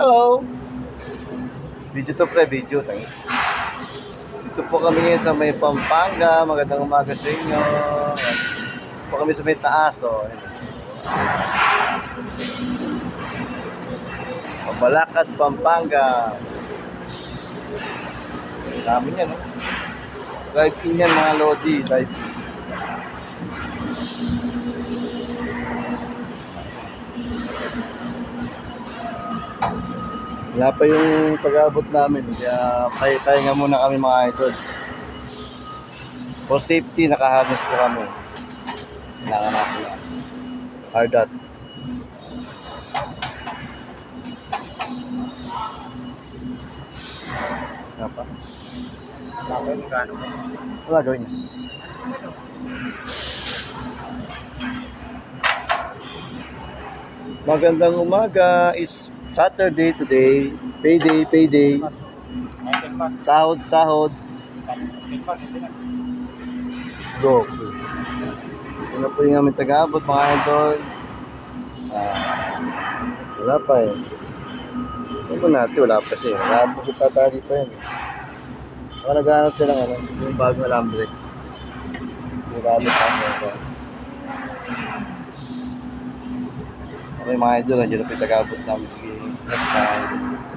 Hello! Video to pre, video. Tangi. Dito po kami ngayon sa may Pampanga. Magandang umaga sa inyo. Dito po kami sa may taas. Oh. Pabalakad, Pampanga. Dami niyan, no? Drive-in yan, mga Lodi. Drive-in. Wala pa yung pag-abot namin. Kaya tayo, tayo nga muna kami mga idol. For safety, nakaharness po kami. Kailangan natin yan. Hard out. Wala pa. Wala gawin niya. Magandang umaga. It's Saturday today. Payday, payday. Sahod, sahod. Go. Na po yung aming taga-abot mga idol. Ah, wala pa eh. Ano natin, wala pa siya. Wala pa sa tatali pa yun. Ako naghahanap sila ng ano, yung bagong alambre. Yung rabbit pa mo. Okay mga idol, nandiyan na taga-abot namin. Sige, next time.